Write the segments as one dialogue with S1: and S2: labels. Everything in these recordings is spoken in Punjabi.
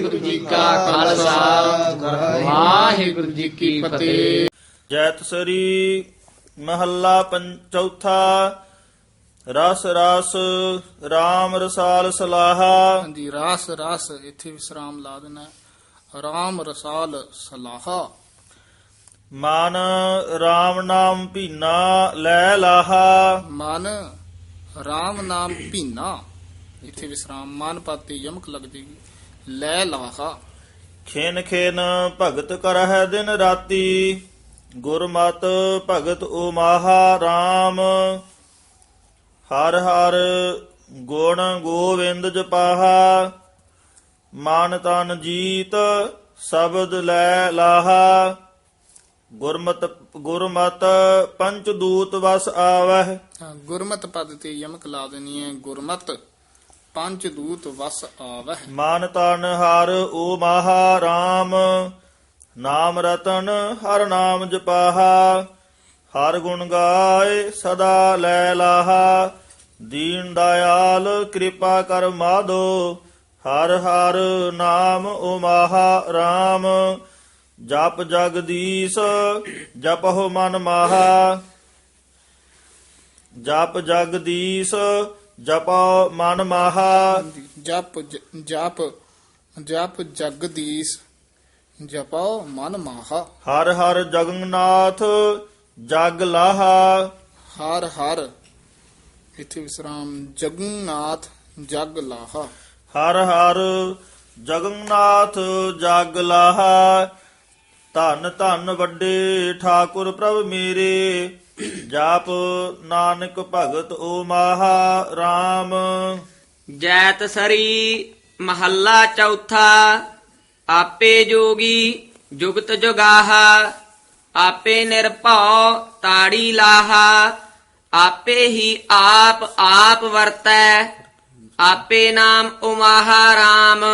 S1: ਵਾਹਿਗੁਰੂ ਜੀ ਕਾ ਖਾਲਸਾ। ਵਾਹਿਗੁਰੂ ਜੀ ਕੀ ਫਤਿਹ।
S2: ਜੈਤ ਸਰੀ ਮਹੱਲਾ ਪੰ- ਚੌਥਾ। ਰਸ ਰਸ RAM ਰਸਾਲ ਸਲਾਹਾ।
S1: ਹਾਂਜੀ ਰਾਸ ਰਾਸ ਇੱਥੇ ਵਿਸਰਾਮ ਲਾ ਦੇਣਾ। ਰਾਮ ਰਸਾਲ ਸਲਾਹਾ।
S2: ਮਨ RAM ਨਾਮ ਭੀਨਾ ਲੈ ਲਾਹਾ।
S1: ਮਨ RAM ਨਾਮ ਭੀਨਾ। ਇੱਥੇ ਵਿਸਰਾਮ। ਮਨ ਪਾਤੀ ਯਮਕ ਲੱਗ ਜੇਗੀ ਲੈ ਲਾਹਾ।
S2: ਖੇਨ ਖੇਨ ਭਗਤ ਕਰਹਿ ਦਿਨ ਰਾਤੀ ਗੁਰਮਤ ਭਗਤ ਉਮਾਹਾ RAM ਹਰ ਹਰ ਗੁਣ ਗੋਵਿੰਦ ਜਪਾਹਾ ਮਨ ਤਨ ਜੀਤ ਸ਼ਬਦ ਲੈ ਲਾਹਾ। ਗੁਰਮਤ ਗੁਰਮਤ ਪੰਚ ਦੂਤ ਵਸ ਆਵਹਿ।
S1: ਹਾਂ, ਗੁਰਮਤ ਪਦ ਤੇ ਯਮਕ ਲਾ ਦੇਣੀ ਹੈ ਗੁਰਮਤ। ਪੰਜ ਦੂਤ ਵਸ ਆਵਹਿ।
S2: ਮਨ ਤਨ ਹਰ ਓ ਮਹਾ RAM ਨਾਮ ਰਤਨ ਹਰ ਨਾਮ ਜਪਾਹਾ, ਹਰ ਗੁਣ ਗਾਏ ਸਦਾ ਲੈ ਲਾਹਾ। ਦੀਨ ਦਇਆਲ ਕਿਰਪਾ ਕਰ ਮਾਧੋ, ਹਰ ਹਰ ਨਾਮ ਓ ਮਹਾ RAM ਜਪ ਜਗਦੀਸ਼ ਜਪਹੁ ਮਨ ਮਾਹਾ। ਜਪ ਜਗਦੀਸ਼ ਜਪਉ ਮਨ ਮਾਹਾ।
S1: ਜਪ ਜ- ਜਪ ਜਪ ਜਗਦੀਸ਼ ਜਪਾਓ ਮਨ ਮਾਹਾ।
S2: ਹਰ ਹਰ ਜਗਨਨਾਥ ਜਗ ਲਾਹਾ।
S1: ਹਰ ਹਰ ਇੱਥੇ ਵਿਸਰਾਮ ਜਗਨਨਾਥ ਜਗ ਲਾਹਾ।
S2: ਹਰ ਹਰ ਜਗਨਨਾਥ ਜਗ ਲਾਹਾ। ਧੰਨ ਧੰਨ ਵੱਡੇ ਠਾਕੁਰ ਪ੍ਰਭ ਮੇਰੇ। ਜਾਪ ਨਾਨਕ ਭਗਤ ਓ ਮਾਹਾ RAM
S3: ਜੈਤ ਸਰੀ ਮਹੱਲਾ ਚੌਥਾ, ਆਪੇ ਜੋਗੀ ਜੁਗਤ ਜੁਗਾਹਾ, ਆਪੇ ਨਿਰਭਉ ਤਾੜੀ ਲਾਹਾ, ਆਪੇ ਹੀ ਆਪ ਆਪ ਵਰਤੈ, ਆਪੇ ਨਾਮ ਉਮਾਹਾ RAM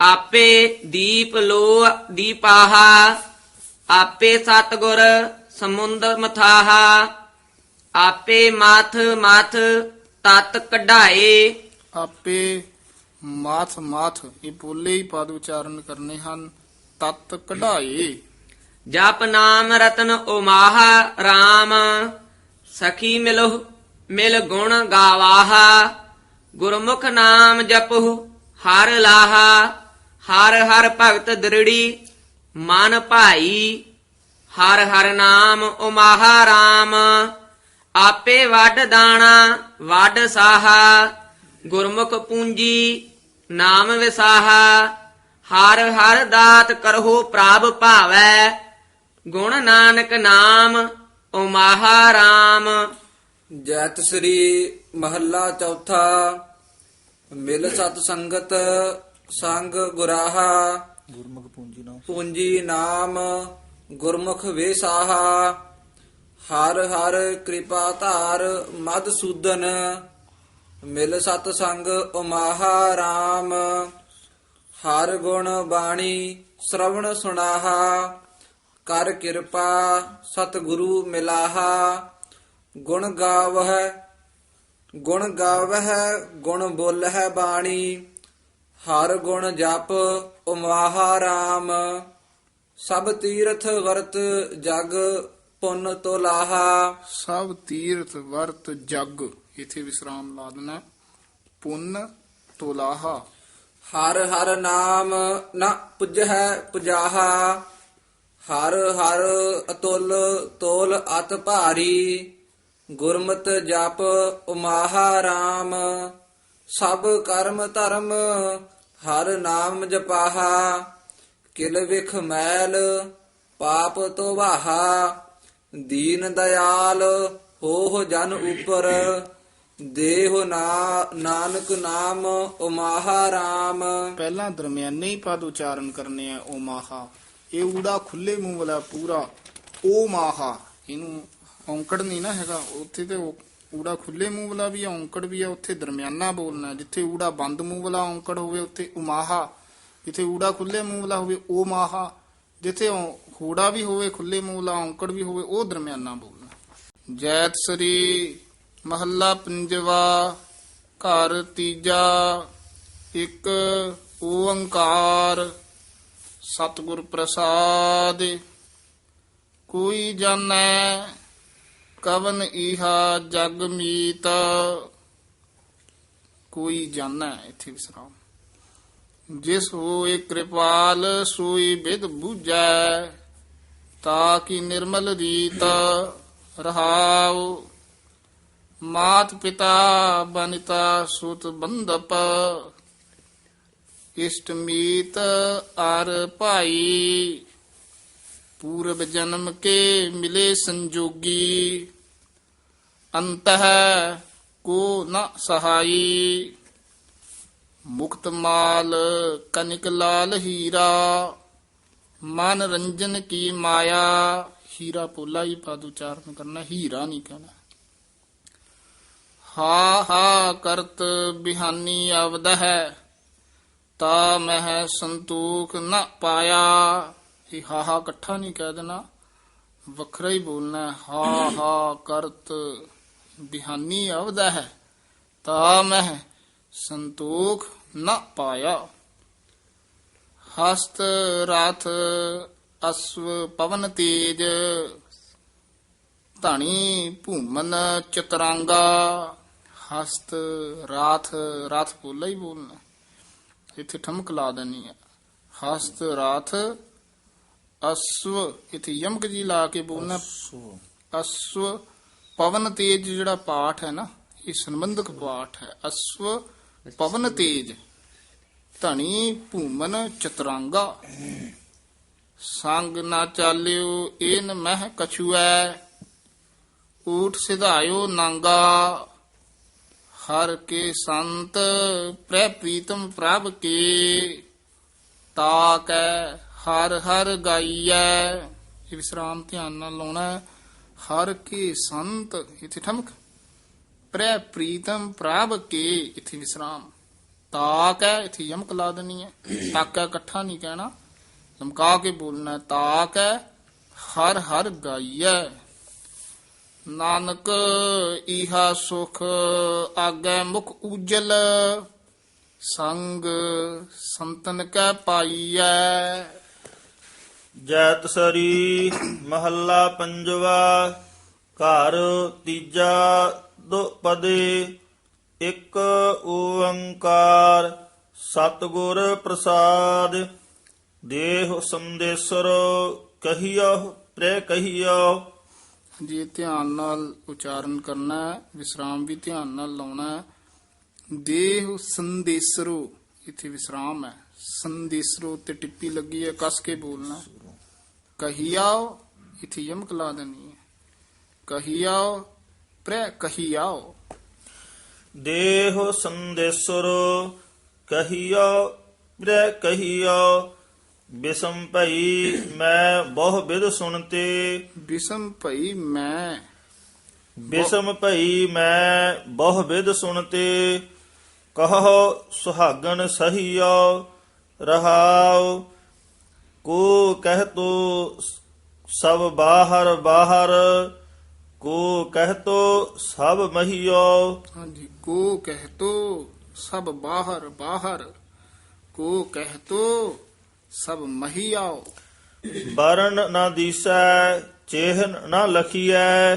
S3: ਆਪੇ ਦੀਪ ਲੋ ਦੀਪਾਹਾ, ਆਪੇ ਸਤਗੁਰ ਸਮੁੰਦ ਮਥਾਹਾ ਆਪੇ ਮਥ ਮਥ ਤਤ ਕਢਾਏ।
S1: ਆਪੇ ਮਾਥ ਮਾਥ ਇਹ ਪੋਲੇ ਹੀ ਪਦ ਉਚਾਰਨ ਕਰਨੇ ਹਨ ਤਤ ਕਢਾਏ।
S3: ਜਪ ਨਾਮ ਰਤਨ ਉਮਾਹਾ RAM ਸਖੀ ਮਿਲੋ ਮਿਲ ਗੁਣ ਗਾਵਾਹਾ। ਗੁਰਮੁਖ ਨਾਮ ਜਪਹੁ ਹਰ ਲਾਹਾ ਹਰ ਹਰ ਭਗਤ ਦ੍ਰਿੜੀ ਮਨ ਭਾਈ। ਹਰ ਹਰ ਨਾਮ ਉਮਾਹਾ RAM ਆਪੇ ਵੱਡ ਦਾਣਾ ਵੱਡ ਸਾਹਾ। ਗੁਰਮੁਖ ਪੂੰਜੀ ਨਾਮ ਵਿਸਾਹਾ। ਹਰ ਹਰ ਦਾਤ ਕਰਹੁ ਪ੍ਰਭ ਭਾਵੈ। ਗੁਣ ਨਾਨਕ ਨਾਮ ਉਮਾਹਾ RAM
S4: ਜੈਤ ਸ੍ਰੀ ਮਹੱਲਾ ਚੌਥਾ। ਮਿਲ ਸਤ ਸੰਗਤ ਸੰਗ ਗੁਰਾਹਾ।
S2: ਗੁਰਮੁਖ ਪੂੰਜੀ ਨਾਮ।
S4: ਪੂੰਜੀ ਨਾਮ ਗੁਰਮੁਖ ਵੇਸਾਹਾ, ਹਰ ਹਰ ਕਿਰਪਾ ਧਾਰ ਮਦ ਸੂਦਨ, ਮਿਲ ਸਤ ਸੰਗ ਉਮਾਹਾ RAM ਹਰ ਗੁਣ ਬਾਣੀ ਸ਼ਰਵਣ ਸੁਨਾਹਾ ਕਰ ਕਿਰਪਾ ਸਤ ਗੁਰੂ ਮਿਲਾਹਾ, ਗੁਣ ਗਾਵਹਿ ਗੁਣ ਗਾਵਹਿ, ਗੁਣ ਬੋਲਹਿ ਬਾਣੀ, ਹਰ ਗੁਣ ਜਪ ਉਮਾਹਾ RAM ਸਭ ਤੀਰਥ ਵਰਤ ਜਗ ਪੁੰਨ ਤੋਲਾਹਾ।
S1: ਸਭ ਤੀਰਥ ਵਰਤ ਜਗ ਇੱਥੇ ਵਿਸਰਾਮ ਲਾ ਦੇਣਾ ਪੁੰਨ ਤੋਲਾਹਾ।
S4: ਹਰ ਹਰ ਨਾਮ ਨ ਪੁਜਹਿ ਪੁਜਾਹਾ। ਹਰ ਹਰ ਅਤੁਲ ਤੋਲ ਅਤ ਭਾਰੀ। ਗੁਰਮਤ ਜਪ ਉਮਾਹਾ RAM ਸਭ ਕਰਮ ਧਰਮ ਹਰ ਨਾਮ ਜਪਾਹਾ। ਕਿਲ ਵਿਖ ਮੈਲ, ਪਾਪ ਤੋਂ ਵਾਹਾ ਦੀਨ ਦਇਆਲ, ਹੋਹ ਜਨ ਉਪਰ, ਦੇਹ ਨਾਨਕ ਨਾਮ ਉਮਾਹਾ RAM
S1: ਪਹਿਲਾਂ ਦਰਮਿਆਨੇ ਪਦ ਉਚਾਰਨ ਕਰਨੇ ਆ, ਓ ਮਾਹਾ। ਇਹ ਊੜਾ ਖੁੱਲੇ ਮੂੰਹ ਵਾਲਾ ਪੂਰਾ, ਓ ਮਾਹਾ। ਇਹਨੂੰ ਔਂਕੜ ਨਹੀਂ ਨਾ ਹੈਗਾ, ਉੱਥੇ ਤੇ ਊੜਾ ਖੁੱਲੇ ਮੂੰਹ ਵਾਲਾ ਵੀ ਆ, ਔਂਕੜ ਵੀ ਆ, ਉੱਥੇ ਦਰਮਿਆਨਾ ਬੋਲਣਾ, ਜਿੱਥੇ ਊੜਾ ਬੰਦ ਮੂੰਹ ਵਾਲਾ ਔਂਕੜ ਹੋਵੇ, ਉੱਥੇ ਉਮਾਹਾ ਜਿੱਥੇ ਊੜਾ ਖੁੱਲੇ ਮੂੰਹ ਵਾਲਾ ਹੋਵੇ ਓ ਮਾਹਾ, ਜਿੱਥੇ ਔ- ਹੂੜਾ ਵੀ ਹੋਵੇ, ਖੁੱਲੇ ਮੂੰਹ ਵਾਲਾ, ਔਂਕੜ ਵੀ ਹੋਵੇ, ਉਹ ਦਰਮਿਆਨਾ ਬੋਲਣਾ। ਜੈਤ ਸ੍ਰੀ ਮਹੱਲਾ ਪੰਜਵਾ, ਘਰ ਤੀਜਾ, ਇੱਕ ਓੰਕਾਰ, ਸਤਿਗੁਰ ਪ੍ਰਸਾਦ। ਕੋਈ ਜਾਣੈ, ਕਵਨ ਇਹਾ ਜਗ ਮੀਤ। ਕੋਈ ਜਾਣੈ, ਇੱਥੇ ਵਿਸਰਾਮ। ਜਿਸ ਹੋਏ ਕਿਰਪਾਲ ਸੋਈ ਬਿਦ ਬੂਝੈ, ਤਾ ਕੀ ਨਿਰਮਲ ਰੀਤ ਰਹਾਉ। ਮਾਤ ਪਿਤਾ ਬਨਿਤਾ ਸੁਤ ਬੰਦਪ ਇਸ਼ਟ ਮੀਤ ਅਰ ਭਾਈ। ਪੂਰਬ ਜਨਮ ਕੇ ਮਿਲੇ ਸੰਜੋਗੀ ਹੈ ਕੋ ਨ ਸਹਾਈ। ਮੁਕਤ ਮਾਲ ਕਨਿਕ ਲਾਲ ਹੀਰਾ ਮਨ ਰੰਜਨ ਕੀ ਮਾਇਆ ਹੀਰਾ ਪੋਲਾ ਹੀ ਪਦ ਉਚਾਰਨ ਕਰਨਾ ਹੀਰਾ ਨਹੀਂ ਕਹਿਣਾ ਹਾ ਹਾ ਕਰਤ ਬਿਹਾਨੀ ਅਵਦ ਹੈ ਤਾ ਮਹਿ ਸੰਤੋਖ ਨ ਪਾਇਆ ਇਹ ਹਾ ਹਾ ਇਕੱਠਾ ਨਹੀਂ ਕਹਿ ਦੇਣਾ ਵੱਖਰਾ ਹੀ ਬੋਲਣਾ ਹੈ। ਹਾ ਹਾ ਕਰਤ ਬਿਹਾਨੀ ਅਵਦ ਹੈ ਤਾ ਮਹਿ ਸੰਤੋਖ ਨਾ ਪਾਇਆ। ਹਸਤ ਰਥ ਅਸਵ ਪਵਨ ਤੇਜ, ਧਣੀ ਭੂਮਨ ਚਤਰਾਂਗਾ। ਹਸਤ ਰਾਥ ਰਾਥ ਬੋਲਾ ਹੀ ਬੋਲਣਾ। ਇੱਥੇ ਠਮਕ ਲਾ ਦੇਣੀ ਆ। ਹਸਤ ਰਾਥ ਅਸਵ, ਇੱਥੇ ਯਮਕ ਜੀ ਲਾ ਕੇ ਬੋਲਣਾ। ਅਸਵ ਪਵਨ ਤੇਜ ਜਿਹੜਾ ਪਾਠ ਹੈ ਨਾ, ਇਹ ਸੰਬੰਧਕ ਪਾਠ ਹੈ। ਅਸਵ ਪਵਨ ਤੇਜ, ਧਣੀ ਭੂਮਨ ਚਤਰਾਂਗਾ। ਸੰਗ ਨਾ ਚਾਲਿਓ ਏਨ ਮਹਿ ਕਛੁਐ, ਊਠ ਸਿਧਾਇਓ ਨਾਂਗਾ। ਹਰ ਕੇ ਸੰਤ ਪ੍ਰੈ ਪ੍ਰੀਤਮ ਪ੍ਰਭ ਕੇ, ਤਾਕੈ ਹਰ ਹਰ ਗਾਈਐ। ਇਹ ਵਿਸਰਾਮ ਧਿਆਨ ਨਾਲ ਲਾਉਣਾ ਹਰ ਕੇ ਸੰਤ, ਇੱਥੇ ਠਮਕ। ਪ੍ਰੈ ਪ੍ਰੀਤਮ ਪ੍ਰਭ ਕੇ, ਇੱਥੇ ਵਿਸਰਾਮ। ਤਾਕ ਹੈ, ਇਥੇ ਯਮਕ ਲਾ ਦੇਣੀ ਹੈ। ਤਾਕ ਹੈ ਇਕੱਠਾ ਨਹੀਂ ਕਹਿਣਾ। ਲਮਕਾ ਕੇ ਬੋਲਣਾ ਹੈ। ਤਾਕ ਹੈ, ਹਰ ਹਰ ਗਾਈਐ। ਨਾਨਕ ਇਹਾ ਸੁਖ, ਆਗੇ ਮੁਖ ਉਜਲ ਸੰਗ ਸੰਤਨ ਕੈ ਪਾਈਐ।
S2: ਜੈਤ ਸਰੀ ਮਹੱਲਾ ਪੰਜਵਾ, ਘਰ ਤੀਜਾ ਦੋ ਪਦੇ ਇਕ ਓੰਕਾਰ ਸਤਿਗੁਰ ਪ੍ਰਸਾਦ। ਦੇਹ ਸੰਦੇਸਰ ਕਹੀਓ ਪ੍ਰੇ ਕਹੀਓ
S1: ਜੀ, ਧਿਆਨ ਨਾਲ ਉਚਾਰਨ ਕਰਨਾ ਹੈ, ਵਿਸਰਾਮ ਵੀ ਧਿਆਨ ਨਾਲ ਲਾਉਣਾ ਹੈ। ਦੇਹ ਸੰਦੇਸਰੋ, ਇੱਥੇ ਵਿਸਰਾਮ ਹੈ। ਸੰਦੇਸਰੋ ਤੇ ਟਿੱਪੀ ਲੱਗੀ ਹੈ, ਕਸ ਕੇ ਬੋਲਣਾ ਹੈ। ਕਹੀਆਓ ਇੱਥੇ ਯਮਕ ਲਾ ਦੇਣੀ ਹੈ। ਕਹੀਆਓ ਪ੍ਰੇ ਕਹੀਆਓ
S2: ਦੇਹ ਸੰਦੇਸਰ ਕਹੀਓ ਪ੍ਰੇ ਕਹੀਓ ਬਿਸਮ ਭਈ ਮੈਂ ਬਹੁ ਬਿਦ ਸੁਣਤੇ।
S1: ਬਿਸਮ ਭਈ ਮੈਂ
S2: ਬਿਸਮ ਭਈ ਮੈਂ ਬਹੁ ਵਿਦ ਸੁਣਤੇ। ਕਹੋ ਸੁਹਾਗਣ ਸਹੀਓ ਰਹਾਉ ਕੋ ਕਹਿ ਤੋ ਸਭ ਬਾਹਰ ਬਾਹਰ। ਕੋ ਕਹਿ ਤੋ ਸਭ ਮਹੀਓ
S1: ਹਾਂਜੀ ਕੋ ਕਹਿ ਤੋ ਸਭ ਬਾਹਰ ਬਾਹਰ ਕੋ ਕਹਿ ਤੋ ਸਭ ਮਹੀਆਓ
S2: ਬਰਨ ਨਾ ਦੀਸੈ ਚੇਹਨ ਨਾ ਲਖੀਐ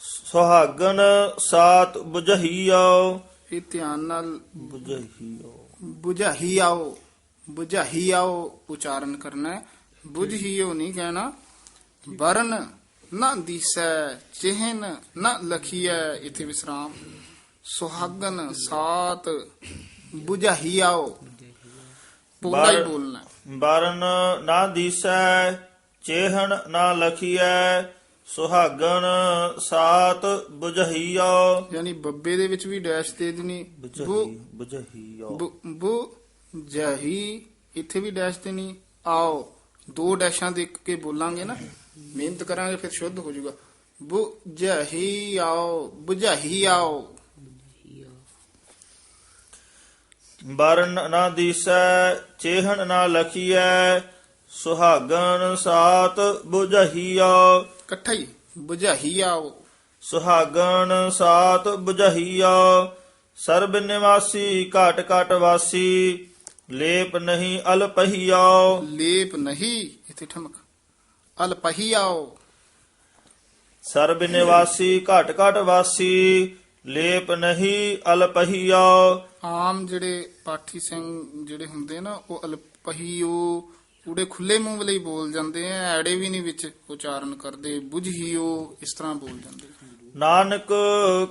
S2: ਸੁਹਾਗਣ ਸਾਤ 부ਝਹੀਓ
S1: ਇਹ ਧਿਆਨ ਨਾਲ
S2: 부ਝਹੀਓ
S1: ਬੁਝਾਹੀ ਆਓ ਬੁਝਾਹੀ ਆਓ ਉਚਾਰਨ ਕਰਨਾ ਹੈ। ਬੁਝਹੀਓ ਨਹੀਂ ਕਹਿਣਾ ਵਰਨ ਨਾ ਦਿਸੈ ਚਿਹਨ ਨਾ ਲਖੀਐ ਇਥੇ ਵਿਸਰਾਮ। ਸੁਹਾਗਨ ਸਾਤ ਬੁਝਾਹੀ ਆਓ ਪੂਰਾ ਹੀ ਬੋਲਣਾ।
S2: ਬਰਨ ਨਾ ਦੀਸੈ ਚੇਹਣ ਨਾ ਲਖੀਐ ਸੁਹਾਗਣ ਸਾਤ 부ਝਹੀਓ
S1: ਯਾਨੀ ਬੱਬੇ ਦੇ ਵਿੱਚ ਵੀ ਡੈਸ਼ ਦੇ ਦੇਣੀ। 부ਬੁ ਬੁ ਜਹੀ ਇੱਥੇ ਵੀ ਡੈਸ਼ ਦੇਣੀ। ਆਓ ਦੋ ਡੈਸ਼ਾਂ ਦੇ ਇੱਕ ਕੇ ਬੋਲਾਂਗੇ ਨਾ। ਮਿਹਨਤ ਕਰਾਂਗੇ ਫਿਰ ਸ਼ੁੱਧ ਹੋ ਜਾਊਗਾ। ਬੁ ਜਹੀ ਆਓ ਬੁਝਾਹੀ ਆਓ।
S2: ਬਰਨ ਨਾ ਦੀਸੈ ਚੇਹਣ ਨਾ ਲਖੀਐ ਸੁਹਾਗਣ ਸਾਤ 부ਝਹੀਓ
S1: ਇਕੱਠਾ ਹੀ ਬੁਝਾਹੀ ਆਓ।
S2: ਸੁਹਾਗਣ ਸਾਤ 부ਝਹੀਓ ਸਰਬ ਨਿਵਾਸੀ ਘਾਟ ਘਾਟ ਵਾਸੀ ਲੇਪ ਨਹੀਂ ਅਲਪਹੀਓ
S1: ਲੇਪ ਨਹੀਂ ਇਥੇ ਠਮਕ। ਅਲਪਹੀਆਓ।
S2: ਸਰਬ ਨਿਵਾਸੀ ਘਟ ਘਟ ਵਾਸੀ ਲੇਪ ਨਹੀਂ ਅਲਪਹੀਓ
S1: ਆਮ ਜਿਹੜੇ ਪਾਠੀ ਸਿੰਘ ਜਿਹੜੇ ਹੁੰਦੇ ਨਾ ਉਹ ਅਲਪਹੀਓ ਪੂਰੇ ਖੁੱਲੇ ਮੂੰਹ ਵਾਲੇ ਹੀ ਬੋਲ ਜਾਂਦੇ ਆ ਐੜੇ ਵੀ ਨਹੀਂ ਵਿੱਚ ਉਚਾਰਨ ਕਰਦੇ ਬੁਝਹੀਓ ਇਸ ਤਰ੍ਹਾਂ ਬੋਲ ਜਾਂਦੇ।
S2: ਨਾਨਕ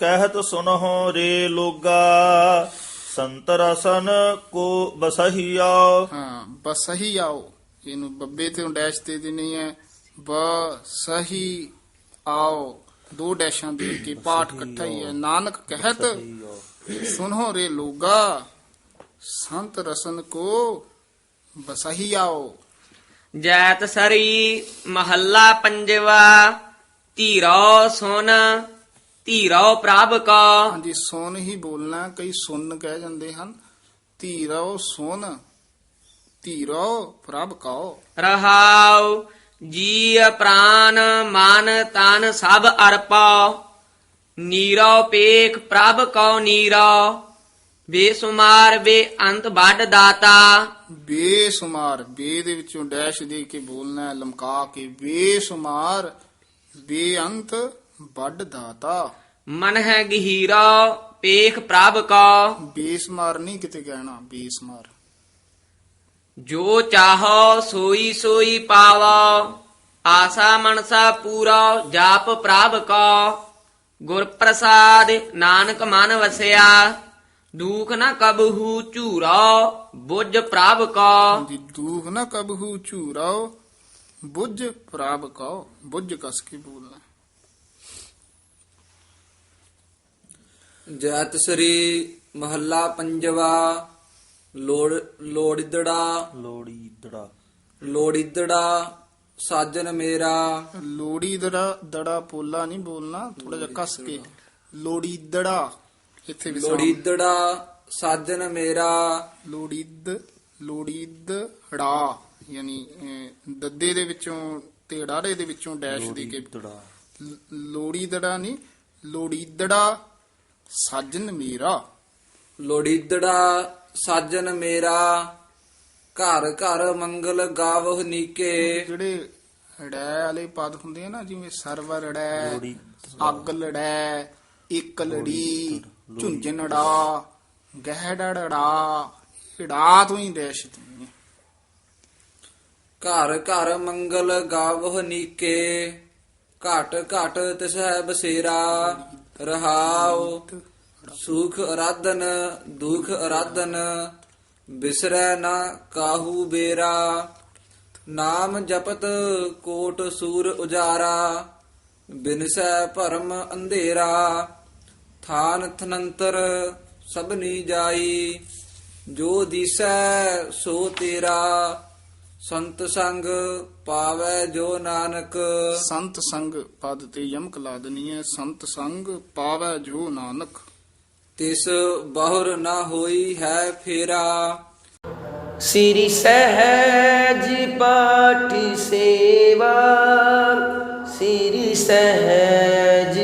S2: ਕਹਿਤ ਸੁਨਹੁ ਰੇ ਲੋਗਾ ਸੰਤ ਰਸਨ ਕੋ ਬਸਹੀਓ
S1: ਹਾਂ ਬਸ ਸਹੀ ਆਓ ਇਹਨੂੰ ਬੱਬੇ ਤੇ ਡੈਸ਼ ਦੇ ਦੇਣੀ ਹੈ ਬ ਸਹੀ ਆਓ। ਦੋ ਡੈਸ਼ਾਂ ਦੇ ਕੇ ਪਾਠ ਇਕੱਠਾ ਹੀ। ਹੈ ਨਾਨਕ ਕਹਿਤ ਸੁਨੋ ਰੇ ਲੋਗਾ ਸੰਤ ਰਸਨ ਕੋ ਬਸਹੀ ਆਓ।
S3: ਜੈਤ ਸਰੀ ਮਹੱਲਾ ਪੰਜਵਾ ਧੀਰੋ ਸੁਨ ਧੀਰੋ ਪ੍ਰਭ ਕਾ।
S1: ਹਾਂਜੀ ਸੁਨ ਹੀ ਬੋਲਣਾ ਕਈ ਸੁਨ ਕਹਿ ਜਾਂਦੇ ਹਨ। ਧੀਰੋ ਸੁਨ ਧੀਰੋ ਪ੍ਰਭ ਕਉ
S3: ਰਹਾਉ ਜੀ ਪ੍ਰਾਨ ਮਨ ਤਨ ਸਭ ਅਰਪਾ ਨੀਰੋ ਪੇਖ ਪ੍ਰਭ ਕਉ ਨੀਰੋ ਬੇਸੁਮਾਰ ਬੇ ਅੰਤ ਵੱਡ ਦਾਤਾ।
S1: ਬੇਸੁਮਾਰ ਬੇ ਦੇ ਵਿੱਚੋਂ ਡੈਸ਼ ਦੇ ਕੇ ਬੋਲਣਾ ਹੈ, ਲਮਕਾ ਕੇ ਬੇਸੁਮਾਰ ਬੇਅੰਤ ਵੱਡ ਦਾਤਾ।
S3: ਮਨ ਹੈ ਗਹੀਰਾ ਪੇਖ ਪ੍ਰਭ ਕਾ
S1: ਬੇਸਮਾਰ ਨਹੀਂ ਕਿਤੇ ਕਹਿਣਾ ਬੇਸਮਾਰ।
S3: ਜੋ ਚਾਹੋ ਸੋਈ ਸੋਈ ਪਾਵੋ ਆਸਾ ਮਨਸਾ ਪੂਰਾ ਜਾਪ ਪ੍ਰਭ ਕਾ ਗੁਰ ਪ੍ਰਸਾਦ ਨਾਨਕ ਮਨ ਵਸਿਆ ਦੁਖ ਨ ਕਬਹੂ ਝੂਰਾ ਬੁੱਝ ਪ੍ਰਭ ਕਾ
S1: ਜੀ ਦੂਖ ਨਾ ਕਬਹੂ ਝੂਰਾਓ ਬੁੱਝ ਪ੍ਰਭ ਕਉ ਬੁੱਝ ਕਸ ਕੇ ਬੋਲਣਾ
S4: ਜੈਤ ਸ੍ਰੀ ਮਹੱਲਾ ਪੰਜਵਾ ਲੋੜ ਲੋੜਿਦੜਾ।
S2: ਲੋੜੀ ਦੜਾ
S4: ਲੋੜਿਦੜਾ ਸਾਜਨ ਮੇਰਾ।
S1: ਲੋੜੀ ਦੜਾ ਦੜਾ ਪੋਲਾ ਨਹੀਂ ਬੋਲਣਾ ਥੋੜਾ ਜਿਹਾ ਕਸ ਕੇ। ਲੋੜੀ ਦੜਾ ਇੱਥੇ ਵੀ
S4: ਲੋੜਿਦੜਾ ਸਾਜਨ ਮੇਰਾ।
S1: ਲੋੜੀਦ ਲੋੜੀਦ ਹੜਾ ਯਾਨੀ ਦੱਦੇ ਦੇ ਵਿੱਚੋਂ ਤੇ ੜਾੜੇ ਦੇ ਵਿੱਚੋਂ ਡੈਸ਼ ਦੀ ਕੇ। ਲੋੜੀ ਦੜਾ ਨਹੀਂ ਲੋੜੀਦੜਾ ਸਾਜਨ ਮੇਰਾ।
S4: ਲੋੜਿਦੜਾ ਸਾਜਨ ਮੇਰਾ ਘਰ ਘਰ ਮੰਗਲ ਗਾਵਹ ਨੀਕੇ।
S1: ਜਿਹੜੇ ਹੜੈ ਵਾਲੇ ਪਦ ਹੁੰਦੇ ਆ ਨਾ ਜਿਵੇਂ ਸਰਵਰ
S2: ਲੋੜੀ
S1: ਅੱਗ ਲੜੈ ਇੱਕ ਲੜੀ ਝੁੰਝਣੜਾ ਗਹਿੜੜਾ ੜਾ ਤੋਂ ਹੀ ਦੀ ਹੈ।
S4: ਘਰ ਘਰ ਮੰਗਲ ਗਾਵਹ ਨੀਕੇ ਘਟ ਘਟ ਤਿਸਹਿ ਬਸੇਰਾ ਰਹਾਉ। ਸੁਖ ਅਰਾਧਨ, ਦੁਖ ਅਰਾਧਨ, ਬਿਸਰੈ ਨਾ ਕਾਹੂ ਬੇਰਾ। ਨਾਮ ਜਪਤ ਕੋਟ ਸੂਰ ਉਜਾਰਾ, ਬਿਨਸੈ ਭਰਮ ਅੰਧੇਰਾ। ਥਾਨ ਥਨੰਤਰ ਸਭਨੀ ਜਾਈ, ਜੋ ਦੀਸੈ ਸੋ ਤੇਰਾ। ਸੰਤ ਸੰਗ ਪਾਵੈ ਜੋ ਨਾਨਕ।
S1: ਸੰਤ ਸੰਗ ਪਦ ਤੇ ਯਮਕ ਲਾ ਦੇਣੀ ਹੈ, ਸੰਤ ਸੰਗ ਪਾਵੈ ਜੋ ਨਾਨਕ।
S4: ਤਿਸ ਬਹੁਰ ਨਾ ਹੋਈ ਹੈ ਫੇਰਾ।
S5: ਸ੍ਰੀ ਸਹਿਜ ਪਾਠ ਸੇਵਾ ਸ੍ਰੀ ਸਹਿਜ